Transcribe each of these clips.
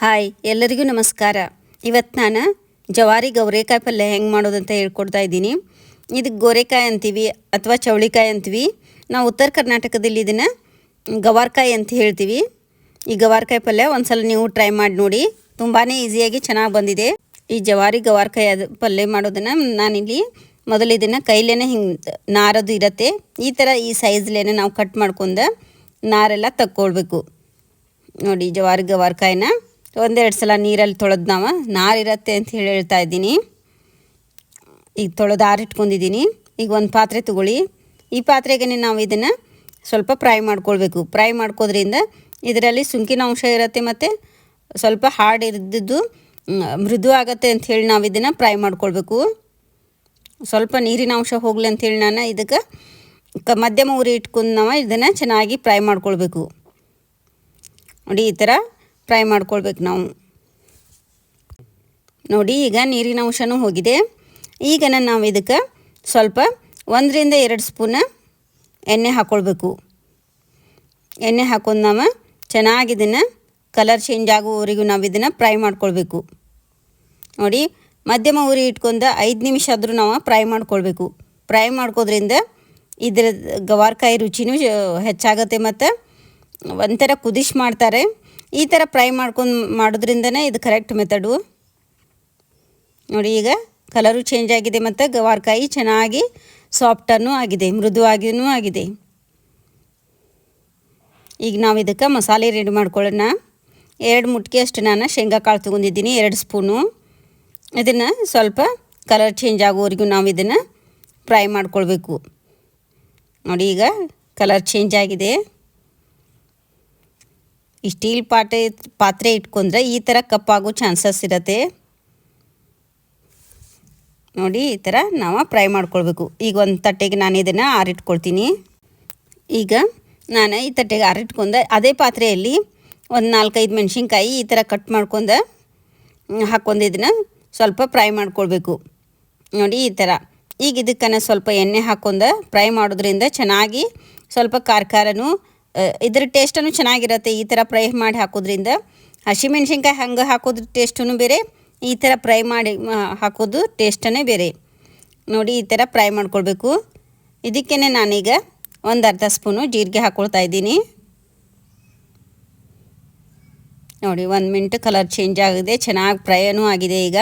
Hi, ಎಲ್ಲರಿಗೂ ನಮಸ್ಕಾರ. ಇವತ್ತು ನಾನು ಜವಾರಿ ಗೌರೆಕಾಯಿ ಪಲ್ಯ ಹೆಂಗೆ ಮಾಡೋದಂತ ಹೇಳ್ಕೊಡ್ತಾ ಇದ್ದೀನಿ. ಇದಕ್ಕೆ ಗೋರೆಕಾಯಿ ಅಂತೀವಿ ಅಥವಾ ಚೌಳಿಕಾಯಿ ಅಂತೀವಿ. ನಾವು ಉತ್ತರ ಕರ್ನಾಟಕದಲ್ಲಿ ಇದನ್ನು ಗವಾರ್ಕಾಯಿ ಅಂತ ಹೇಳ್ತೀವಿ. ಈ ಗವಾರ್ಕಾಯಿ ಪಲ್ಯ ಒಂದ್ಸಲ ನೀವು ಟ್ರೈ ಮಾಡಿ ನೋಡಿ. ತುಂಬಾ ಈಸಿಯಾಗಿ ಚೆನ್ನಾಗಿ ಬಂದಿದೆ. ಈ ಜವಾರಿ ಗವಾರ್ಕಾಯಿ ಅದು ಪಲ್ಯ ಮಾಡೋದನ್ನು ನಾನಿಲ್ಲಿ ಮೊದಲು ಇದನ್ನು ಕೈಲೇ ಹಿಂಗೆ ನಾರದು ಇರತ್ತೆ. ಈ ಥರ ಈ ಸೈಜ್ಲೇನೆ ನಾವು ಕಟ್ ಮಾಡ್ಕೊಂಡು ನಾರೆಲ್ಲ ತಕ್ಕೊಳ್ಬೇಕು. ನೋಡಿ, ಜವಾರಿ ಗವಾರ್ಕಾಯಿನ. ಒಂದೆರಡು ಸಲ ನೀರಲ್ಲಿ ತೊಳೆದು ನಾವು. ನಾರಿರತ್ತೆ ಅಂತ ಹೇಳಿ ಹೇಳ್ತಾ ಇದ್ದೀನಿ. ಈಗ ತೊಳೆದು ಆರಿಟ್ಕೊಂಡಿದ್ದೀನಿ. ಈಗ ಒಂದು ಪಾತ್ರೆ ತಗೊಳ್ಳಿ. ಈ ಪಾತ್ರೆಗೆ ನಾವು ಇದನ್ನು ಸ್ವಲ್ಪ ಫ್ರೈ ಮಾಡ್ಕೊಳ್ಬೇಕು. ಫ್ರೈ ಮಾಡ್ಕೋದ್ರಿಂದ ಇದರಲ್ಲಿ ಸುಂಕಿನ ಅಂಶ ಇರುತ್ತೆ ಮತ್ತು ಸ್ವಲ್ಪ ಹಾರ್ಡ್ ಇದ್ದಿದ್ದು ಮೃದು ಆಗತ್ತೆ ಅಂತ ಹೇಳಿ ನಾವು ಇದನ್ನು ಫ್ರೈ ಮಾಡ್ಕೊಳ್ಬೇಕು. ಸ್ವಲ್ಪ ನೀರಿನ ಅಂಶ ಹೋಗಲಿ ಅಂಥೇಳಿ ನಾನು ಇದಕ್ಕೆ ಕ ಮಧ್ಯಮ ಉರಿ ಇಟ್ಕೊಂಡು ನಾವು ಇದನ್ನು ಚೆನ್ನಾಗಿ ಫ್ರೈ ಮಾಡ್ಕೊಳ್ಬೇಕು. ನೋಡಿ ಈ ಥರ ಫ್ರೈ ಮಾಡ್ಕೊಳ್ಬೇಕು ನಾವು. ನೋಡಿ, ಈಗ ನೀರಿನ ಅಂಶನೂ ಹೋಗಿದೆ. ಈಗ ನಾವು ಇದಕ್ಕೆ ಸ್ವಲ್ಪ ಒಂದರಿಂದ ಎರಡು ಸ್ಪೂನ ಎಣ್ಣೆ ಹಾಕ್ಕೊಳ್ಬೇಕು ಎಣ್ಣೆ ಹಾಕೊಂಡು ನಾವು ಚೆನ್ನಾಗಿ ಇದನ್ನು ಕಲರ್ ಚೇಂಜ್ ಆಗುವವರೆಗೂ ನಾವು ಇದನ್ನು ಫ್ರೈ ಮಾಡ್ಕೊಳ್ಬೇಕು. ನೋಡಿ, ಮಧ್ಯಮ ಉರಿ ಇಟ್ಕೊಂಡು ಐದು ನಿಮಿಷ ಆದರೂ ನಾವು ಫ್ರೈ ಮಾಡ್ಕೊಳ್ಬೇಕು. ಫ್ರೈ ಮಾಡ್ಕೋದ್ರಿಂದ ಇದರ ಗವಾರ್ಕಾಯಿ ರುಚಿನೂ ಹೆಚ್ಚಾಗತ್ತೆ ಮತ್ತು ಒಂಥರ ಕುದಿಶ್ ಮಾಡ್ತಾರೆ. ಈ ಥರ ಫ್ರೈ ಮಾಡ್ಕೊಂಡು ಮಾಡೋದ್ರಿಂದನೇ ಇದು ಕರೆಕ್ಟ್ ಮೆಥಡು ನೋಡಿ ಈಗ ಕಲರು ಚೇಂಜ್ ಆಗಿದೆ ಮತ್ತು ಗವಾರ್ಕಾಯಿ ಚೆನ್ನಾಗಿ ಸಾಫ್ಟನ್ನು ಆಗಿದೆ ಮೃದುವಾಗಿಯೂ ಆಗಿದೆ. ಈಗ ನಾವು ಇದಕ್ಕೆ ಮಸಾಲೆ ರೆಡಿ ಮಾಡ್ಕೊಳ್ಳೋಣ. ಎರಡು ಮುಟ್ಕೆ ಅಷ್ಟು ನಾನು ಶೇಂಗಾ ಕಾಳು ತೊಗೊಂಡಿದ್ದೀನಿ, ಎರಡು ಸ್ಪೂನು. ಇದನ್ನು ಸ್ವಲ್ಪ ಕಲರ್ ಚೇಂಜ್ ಆಗೋವರೆಗೂ ನಾವು ಇದನ್ನು ಫ್ರೈ ಮಾಡ್ಕೊಳ್ಬೇಕು. ನೋಡಿ ಈಗ ಕಲರ್ ಚೇಂಜ್ ಆಗಿದೆ. ಈ ಸ್ಟೀಲ್ ಪಾತ್ರೆ ಪಾತ್ರೆ ಇಟ್ಕೊಂಡ್ರೆ ಈ ಥರ ಕಪ್ಪಾಗೋ ಚಾನ್ಸಸ್ ಇರತ್ತೆ. ನೋಡಿ, ಈ ಥರ ನಾವು ಫ್ರೈ ಮಾಡ್ಕೊಳ್ಬೇಕು. ಈಗ ಒಂದು ತಟ್ಟೆಗೆ ನಾನು ಇದನ್ನು ಆರಿಟ್ಕೊಳ್ತೀನಿ. ಈಗ ನಾನು ಈ ತಟ್ಟೆಗೆ ಆರಿಟ್ಕೊಂಡೆ, ಅದೇ ಪಾತ್ರೆಯಲ್ಲಿ ಒಂದು ನಾಲ್ಕೈದು ಮೆಣಸಿನ್ಕಾಯಿ ಈ ಥರ ಕಟ್ ಮಾಡ್ಕೊಂಡು ಹಾಕ್ಕೊಂಡು ಇದನ್ನು ಸ್ವಲ್ಪ ಫ್ರೈ ಮಾಡ್ಕೊಳ್ಬೇಕು. ನೋಡಿ, ಈ ಥರ. ಈಗ ಇದಕ್ಕನ್ನು ಸ್ವಲ್ಪ ಎಣ್ಣೆ ಹಾಕ್ಕೊಂಡು ಫ್ರೈ ಮಾಡೋದ್ರಿಂದ ಚೆನ್ನಾಗಿ ಸ್ವಲ್ಪ ಖಾರ ಖಾರನೂ ಇದ್ರ ಟೇಸ್ಟನ್ನು ಚೆನ್ನಾಗಿರುತ್ತೆ. ಈ ಥರ ಫ್ರೈ ಮಾಡಿ ಹಾಕೋದ್ರಿಂದ. ಹಸಿಮೆಣ್ಸಿನ್ಕಾಯಿ ಹಂಗೆ ಹಾಕೋದ್ರ ಟೇಸ್ಟೂ ಬೇರೆ, ಈ ಥರ ಫ್ರೈ ಮಾಡಿ ಹಾಕೋದು ಟೇಸ್ಟನೇ ಬೇರೆ. ನೋಡಿ, ಈ ಥರ ಫ್ರೈ ಮಾಡ್ಕೊಳ್ಬೇಕು. ಇದಕ್ಕೇ ನಾನೀಗ ಒಂದು ಅರ್ಧ ಸ್ಪೂನು ಜೀರಿಗೆ ಹಾಕ್ಕೊಳ್ತಾ ಇದ್ದೀನಿ. ನೋಡಿ, ಒಂದು ಮಿಂಟ್ ಕಲರ್ ಚೇಂಜ್ ಆಗಿದೆ, ಚೆನ್ನಾಗಿ ಫ್ರೈನೂ ಆಗಿದೆ ಈಗ.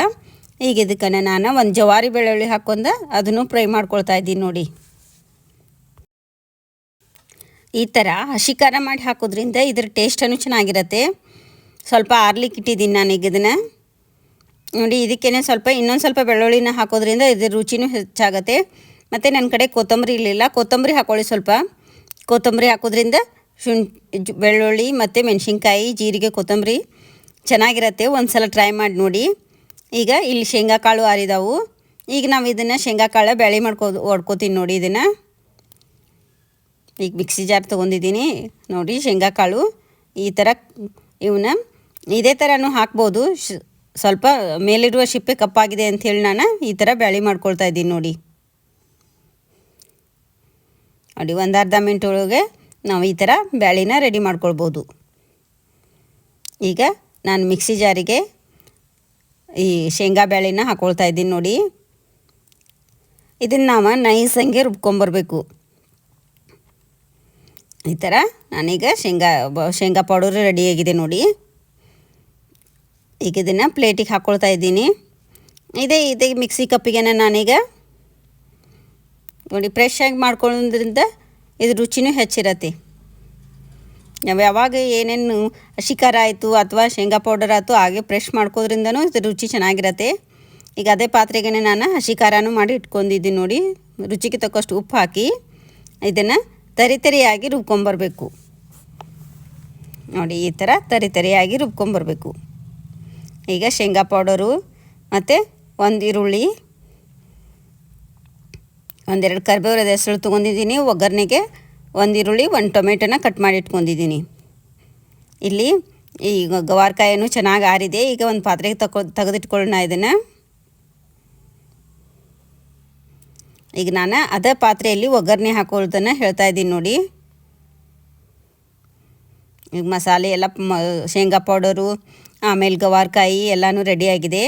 ಈಗ ಇದಕ್ಕೆ ನಾನು ಒಂದು ಜವಾರಿ ಬೆಳ್ಳುಳ್ಳಿ ಹಾಕ್ಕೊಂಡು ಅದನ್ನು ಫ್ರೈ ಮಾಡ್ಕೊಳ್ತಾ ಇದ್ದೀನಿ ನೋಡಿ. ಈ ಥರ ಹಸಿ ಖಾರ ಮಾಡಿ ಹಾಕೋದ್ರಿಂದ ಇದ್ರ ಟೇಸ್ಟನ್ನು ಚೆನ್ನಾಗಿರುತ್ತೆ. ಸ್ವಲ್ಪ ಆರ್ಲಿಕ್ಕೆ ಇಟ್ಟಿದ್ದೀನಿ ಈಗ ಇದನ್ನು. ನೋಡಿ, ಇದಕ್ಕೇನೆ ಸ್ವಲ್ಪ ಇನ್ನೊಂದು ಸ್ವಲ್ಪ ಬೆಳ್ಳುಳ್ಳಿನ ಹಾಕೋದ್ರಿಂದ ಇದ್ರ ರುಚಿನೂ ಹೆಚ್ಚಾಗತ್ತೆ. ಮತ್ತು ನನ್ನ ಕಡೆ ಕೊತ್ತಂಬರಿ ಇರಲಿಲ್ಲ. ಕೊತ್ತಂಬರಿ ಹಾಕೊಳ್ಳಿ ಸ್ವಲ್ಪ. ಕೊತ್ತಂಬರಿ ಹಾಕೋದ್ರಿಂದ ಶುಂ ಬೆಳ್ಳುಳ್ಳಿ ಮತ್ತು ಮೆಣಸಿನ್ಕಾಯಿ, ಜೀರಿಗೆ, ಕೊತ್ತಂಬರಿ ಚೆನ್ನಾಗಿರತ್ತೆ. ಒಂದು ಸಲ ಟ್ರೈ ಮಾಡಿ ನೋಡಿ. ಈಗ ಇಲ್ಲಿ ಶೇಂಗಾಕಾಳು ಆರಿದಾವು. ಈಗ ನಾವು ಇದನ್ನು ಶೇಂಗಾಕಾಳು ಬೆಳೆ ಮಾಡ್ಕೋ ಹೊಡ್ಕೋತೀನಿ ನೋಡಿ ಇದನ್ನು. ಈಗ ಮಿಕ್ಸಿ ಜಾರ್ ತೊಗೊಂಡಿದ್ದೀನಿ. ನೋಡಿ ಶೇಂಗಾ ಕಾಳು ಈ ಥರ ಇವನ್ನ ಇದೇ ಥರನೂ ಹಾಕ್ಬೋದು. ಸ್ವಲ್ಪ ಮೇಲಿರುವ ಶಿಪ್ಪೆ ಕಪ್ಪಾಗಿದೆ ಅಂಥೇಳಿ ನಾನು ಈ ಥರ ಬ್ಯಾಳಿ ಮಾಡ್ಕೊಳ್ತಾ ಇದ್ದೀನಿ ನೋಡಿ. ನೋಡಿ, ಒಂದು ಅರ್ಧ ಮಿನಿಟ್ ಒಳಗೆ ನಾವು ಈ ಥರ ಬ್ಯಾಳಿನ ರೆಡಿ ಮಾಡ್ಕೊಳ್ಬೋದು. ಈಗ ನಾನು ಮಿಕ್ಸಿ ಜಾರಿಗೆ ಈ ಶೇಂಗಾ ಬ್ಯಾಳಿನ ಹಾಕ್ಕೊಳ್ತಾ ಇದ್ದೀನಿ ನೋಡಿ. ಇದನ್ನು ನಾವು ನೈಸಂಗೆ ರುಬ್ಕೊಂಬರ್ಬೇಕು ಈ ಥರ ನಾನೀಗ ಶೇಂಗಾ ಶೇಂಗಾ ಪೌಡರ್ ರೆಡಿಯಾಗಿದೆ ನೋಡಿ. ಈಗ ಇದನ್ನು ಪ್ಲೇಟಿಗೆ ಹಾಕ್ಕೊಳ್ತಾ ಇದ್ದೀನಿ. ಇದೇ ಇದೇ ಮಿಕ್ಸಿ ಕಪ್ಪಿಗೆ ನಾನೀಗ. ನೋಡಿ ಫ್ರೆಶ್ ಆಗಿ ಮಾಡ್ಕೊಳ್ಳೋದ್ರಿಂದ ಇದು ರುಚಿನೂ ಹೆಚ್ಚಿರತ್ತೆ. ನಾವು ಯಾವಾಗ ಏನೇನು ಹಸಿ ಖಾರ ಆಯಿತು ಅಥವಾ ಶೇಂಗಾ ಪೌಡರ್ ಆಯಿತು ಹಾಗೆ ಫ್ರೆಶ್ ಮಾಡ್ಕೋದ್ರಿಂದನೂ ಇದು ರುಚಿ ಚೆನ್ನಾಗಿರತ್ತೆ. ಈಗ ಅದೇ ಪಾತ್ರೆಗೆ ನಾನು ಹಸಿ ಖಾರನೂ ಮಾಡಿ ಇಟ್ಕೊಂಡಿದ್ದೀನಿ ನೋಡಿ. ರುಚಿಗೆ ತಕ್ಕಷ್ಟು ಉಪ್ಪು ಹಾಕಿ ಇದನ್ನು ತರಿ ತರಿಯಾಗಿ ರುಬ್ಕೊಂಬರ್ಬೇಕು. ನೋಡಿ, ಈ ಥರ ತರಿ ತರಿಯಾಗಿ ರುಬ್ಕೊಂಬರ್ಬೇಕು. ಈಗ ಶೇಂಗಾ ಪೌಡರು ಮತ್ತು ಒಂದು ಈರುಳ್ಳಿ, ಒಂದೆರಡು ಕರಿಬೇವರದ ಹೆಸರು ತೊಗೊಂಡಿದ್ದೀನಿ. ಒಗ್ಗರಣೆಗೆ ಒಂದು ಈರುಳ್ಳಿ, ಒಂದು ಟೊಮೆಟೊನ ಕಟ್ ಮಾಡಿ ಇಟ್ಕೊಂಡಿದ್ದೀನಿ. ಇಲ್ಲಿ ಈಗ ಗವಾರ್ಕಾಯನ್ನು ಚೆನ್ನಾಗಿ ಆರಿದೆ. ಈಗ ಒಂದು ಪಾತ್ರೆಗೆ ತಕೊ ತೆಗೆದಿಟ್ಕೊಳ್ಳೋಣ ಇದನ್ನು. ಈಗ ನಾನು ಅದೇ ಪಾತ್ರೆಯಲ್ಲಿ ಒಗ್ಗರಣೆ ಹಾಕೋದನ್ನು ಹೇಳ್ತಾ ಇದ್ದೀನಿ ನೋಡಿ. ಈಗ ಮಸಾಲೆ ಎಲ್ಲ ಮ, ಶೇಂಗಾ ಪೌಡರು ಆಮೇಲೆ ಗವಾರ್ಕಾಯಿ ಎಲ್ಲನೂ ರೆಡಿಯಾಗಿದೆ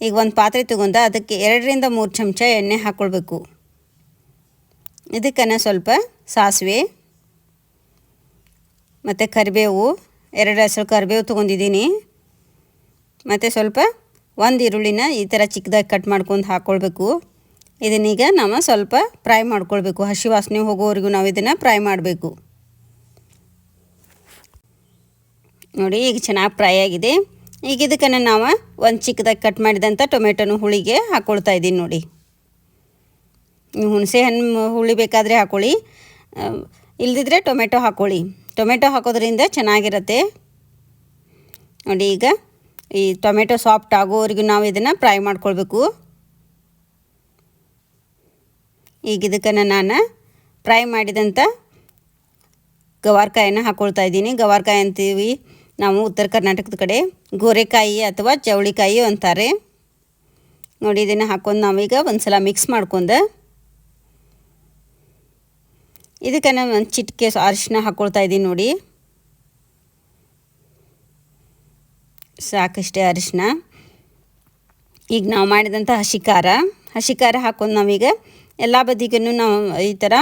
ಈಗ ಒಂದು ಪಾತ್ರೆ ತೊಗೊಂಡು ಅದಕ್ಕೆ ಎರಡರಿಂದ ಮೂರು ಚಮಚ ಎಣ್ಣೆ ಹಾಕ್ಕೊಳ್ಬೇಕು ಇದಕ್ಕನ್ನು ಸ್ವಲ್ಪ ಸಾಸಿವೆ, ಮತ್ತು ಕರಿಬೇವು, ಎರಡು ಹೆಸರು ಕರಿಬೇವು ತೊಗೊಂಡಿದ್ದೀನಿ. ಮತ್ತು ಸ್ವಲ್ಪ ಒಂದು ಈರುಳ್ಳಿನ ಈ ಥರ ಚಿಕ್ಕದಾಗಿ ಕಟ್ ಮಾಡ್ಕೊಂಡು ಹಾಕ್ಕೊಳ್ಬೇಕು ಇದನ್ನೀಗ ನಾವು ಸ್ವಲ್ಪ ಫ್ರೈ ಮಾಡ್ಕೊಳ್ಬೇಕು. ಹಸಿ ವಾಸನೆ ಹೋಗೋವರೆಗೂ ನಾವು ಇದನ್ನು ಫ್ರೈ ಮಾಡಬೇಕು. ನೋಡಿ, ಈಗ ಚೆನ್ನಾಗಿ ಫ್ರೈ ಆಗಿದೆ. ಈಗ ಇದಕ್ಕನ್ನು ನಾವು ಒಂದು ಚಿಕ್ಕದಾಗಿ ಕಟ್ ಮಾಡಿದಂಥ ಟೊಮೆಟೊನ ಹುಳಿಗೆ ಹಾಕ್ಕೊಳ್ತಾ ಇದ್ದೀನಿ ನೋಡಿ. ಹುಣಸೆ ಹಣ್ಣು ಹುಳಿ ಬೇಕಾದರೆ ಹಾಕ್ಕೊಳ್ಳಿ ಇಲ್ದಿದ್ರೆ ಟೊಮೆಟೊ ಹಾಕ್ಕೊಳ್ಳಿ ಟೊಮೆಟೊ ಹಾಕೋದ್ರಿಂದ ಚೆನ್ನಾಗಿರುತ್ತೆ. ನೋಡಿ, ಈಗ ಈ ಟೊಮೆಟೊ ಸಾಫ್ಟ್ ಆಗೋವರೆಗೂ ನಾವು ಇದನ್ನು ಫ್ರೈ ಮಾಡ್ಕೊಳ್ಬೇಕು. ಈಗ ಇದಕ್ಕನ್ನು ನಾನು ಫ್ರೈ ಮಾಡಿದಂಥ ಗವಾರ್ಕಾಯನ್ನು ಹಾಕ್ಕೊಳ್ತಾ ಇದ್ದೀನಿ. ಗವಾರ್ಕಾಯಿ ಅಂತೀವಿ ನಾವು ಉತ್ತರ ಕರ್ನಾಟಕದ ಕಡೆ. ಗೋರೆಕಾಯಿ ಅಥವಾ ಚವಳಿಕಾಯಿ ಅಂತಾರೆ. ನೋಡಿ, ಇದನ್ನು ಹಾಕ್ಕೊಂಡು ನಾವೀಗ ಒಂದು ಸಲ ಮಿಕ್ಸ್ ಮಾಡ್ಕೊಂಡು ಇದಕ್ಕೆ ನಾನು ಒಂದು ಚಿಟಿಕೆ ಅರಿಶಿನ ಹಾಕ್ಕೊಳ್ತಾ ಇದ್ದೀನಿ ನೋಡಿ. ಸಾಕಷ್ಟೇ ಅರಿಶಿನ ಈಗ ನಾವು ಮಾಡಿದಂಥ ಹಸಿ ಖಾರ. ಹಸಿ ಖಾರ ಹಾಕ್ಕೊಂಡು ನಾವೀಗ ಎಲ್ಲ ಬದಿಗೂ ನಾವು ಈ ಥರ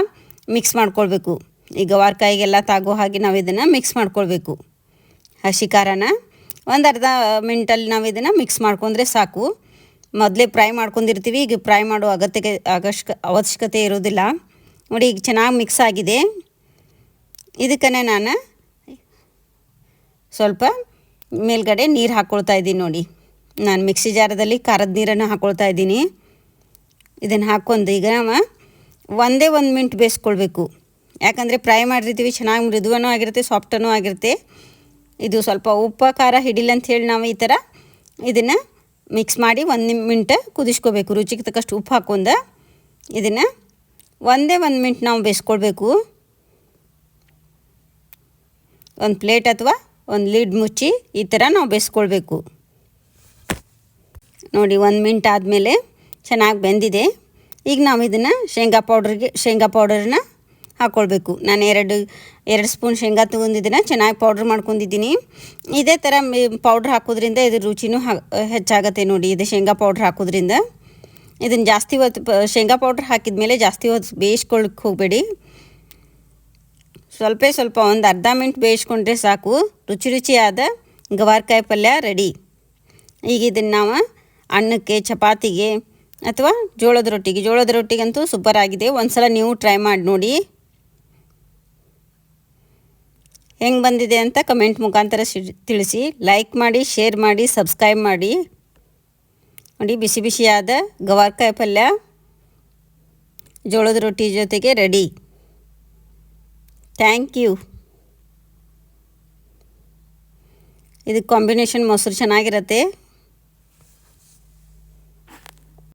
ಮಿಕ್ಸ್ ಮಾಡ್ಕೊಳ್ಬೇಕು. ಈಗ ವಾರ್ಕಾಯಿಗೆಲ್ಲ ತಾಗೋ ಹಾಗೆ ನಾವು ಇದನ್ನು ಮಿಕ್ಸ್ ಮಾಡ್ಕೊಳ್ಬೇಕು. ಹಸಿ ಖಾರನ ಒಂದು ಅರ್ಧ ಮಿನಿಟಲ್ಲಿ ನಾವು ಇದನ್ನು ಮಿಕ್ಸ್ ಮಾಡ್ಕೊಂಡ್ರೆ ಸಾಕು. ಮೊದಲೇ ಫ್ರೈ ಮಾಡ್ಕೊಂಡಿರ್ತೀವಿ, ಈಗ ಫ್ರೈ ಮಾಡೋ ಅಗತ್ಯಕ್ಕೆ ಅವಶ್ಯಕ ಅವಶ್ಯಕತೆ ಇರೋದಿಲ್ಲ. ನೋಡಿ ಈಗ ಚೆನ್ನಾಗಿ ಮಿಕ್ಸ್ ಆಗಿದೆ. ಇದಕ್ಕನೇ ನಾನು ಸ್ವಲ್ಪ ಮೇಲ್ಗಡೆ ನೀರು ಹಾಕ್ಕೊಳ್ತಾ ಇದ್ದೀನಿ ನೋಡಿ. ನಾನು ಮಿಕ್ಸಿ ಜಾರದಲ್ಲಿ ಖಾರದ ನೀರನ್ನು ಹಾಕ್ಕೊಳ್ತಾ ಇದ್ದೀನಿ. ಇದನ್ನು ಹಾಕ್ಕೊಂಡು ಈಗ ನಾವು ಒಂದೇ ಒಂದು ಮಿಂಟ್ ಬೇಯಿಸ್ಕೊಳ್ಬೇಕು. ಯಾಕಂದರೆ ಫ್ರೈ ಮಾಡಿರ್ತೀವಿ, ಚೆನ್ನಾಗಿ ಮೃದುವನೂ ಆಗಿರುತ್ತೆ, ಸಾಫ್ಟನೂ ಆಗಿರುತ್ತೆ. ಇದು ಸ್ವಲ್ಪ ಉಪ್ಪು, ಖಾರ ಹಿಡಿಲ್ಲ ಅಂತ ಹೇಳಿ ನಾವು ಈ ಥರ ಇದನ್ನು ಮಿಕ್ಸ್ ಮಾಡಿ ಒಂದು ಮಿಂಟ್ ಕುದಿಸ್ಕೋಬೇಕು. ರುಚಿಗೆ ತಕ್ಕಷ್ಟು ಉಪ್ಪು ಹಾಕ್ಕೊಂಡು ಇದನ್ನು ಒಂದೇ ಒಂದು ಮಿಂಟ್ ನಾವು ಬೇಯಿಸ್ಕೊಳ್ಬೇಕು. ಒಂದು ಪ್ಲೇಟ್ ಅಥವಾ ಒಂದು ಲೀಡ್ ಮುಚ್ಚಿ ಈ ಥರ ನಾವು ಬೇಯಿಸ್ಕೊಳ್ಬೇಕು. ನೋಡಿ, ಒಂದು ಮಿಂಟ್ ಆದಮೇಲೆ ಚೆನ್ನಾಗಿ ಬೆಂದಿದೆ. ಈಗ ನಾವು ಇದನ್ನು ಶೇಂಗಾ ಪೌಡ್ರಿಗೆ ಶೇಂಗಾ ಪೌಡರನ್ನ ಹಾಕ್ಕೊಳ್ಬೇಕು ನಾನು ಎರಡು ಎರಡು ಸ್ಪೂನ್ ಶೇಂಗಾ ತೊಗೊಂಡಿದ್ದೀನಿ ಚೆನ್ನಾಗಿ ಪೌಡ್ರ್ ಮಾಡ್ಕೊಂಡಿದ್ದೀನಿ. ಇದೇ ಥರ ಪೌಡ್ರ್ ಹಾಕೋದ್ರಿಂದ ಇದ್ರ ರುಚಿನೂ ಹೆಚ್ಚಾಗತ್ತೆ ನೋಡಿ, ಇದು ಶೇಂಗಾ ಪೌಡ್ರ್ ಹಾಕೋದ್ರಿಂದ. ಇದನ್ನು ಜಾಸ್ತಿ ಹೊತ್ತು ಶೇಂಗಾ ಪೌಡ್ರ್ ಹಾಕಿದ ಮೇಲೆ ಜಾಸ್ತಿ ಹೊತ್ತು ಬೇಯಿಸ್ಕೊಳಕ್ಕೆ ಹೋಗಬೇಡಿ. ಸ್ವಲ್ಪ ಸ್ವಲ್ಪ ಒಂದು ಅರ್ಧ ಮಿನಿಟ್ ಬೇಯಿಸ್ಕೊಂಡ್ರೆ ಸಾಕು. ರುಚಿ ರುಚಿಯಾದ ಗವಾರ್ಕಾಯಿ ಪಲ್ಯ ರೆಡಿ. ಈಗ ಇದನ್ನು ನಾವು ಅನ್ನಕ್ಕೆ, ಚಪಾತಿಗೆ ಅಥವಾ ಜೋಳದ ರೊಟ್ಟಿಗೆ. ಜೋಳದ ರೊಟ್ಟಿಗಂತೂ ಸೂಪರ್ ಆಗಿದೆ. ಒಂದು ಸಲ ನೀವು ಟ್ರೈ ಮಾಡಿ ನೋಡಿ. ಹೆಂಗೆ ಬಂದಿದೆ ಅಂತ ಕಮೆಂಟ್ ಮುಖಾಂತರ ತಿಳಿಸಿ. ಲೈಕ್ ಮಾಡಿ ಶೇರ್ ಮಾಡಿ ಸಬ್ಸ್ಕ್ರೈಬ್ ಮಾಡಿ. ನೋಡಿ, ಬಿಸಿ ಬಿಸಿಯಾದ ಗವಾರ್ಕಾಯಿ ಪಲ್ಯ ಜೋಳದ ರೊಟ್ಟಿ ಜೊತೆಗೆ ರೆಡಿ ಥ್ಯಾಂಕ್ ಯು ಇದಕ್ಕೆ ಕಾಂಬಿನೇಷನ್ ಮೊಸರು ಚೆನ್ನಾಗಿರುತ್ತೆ.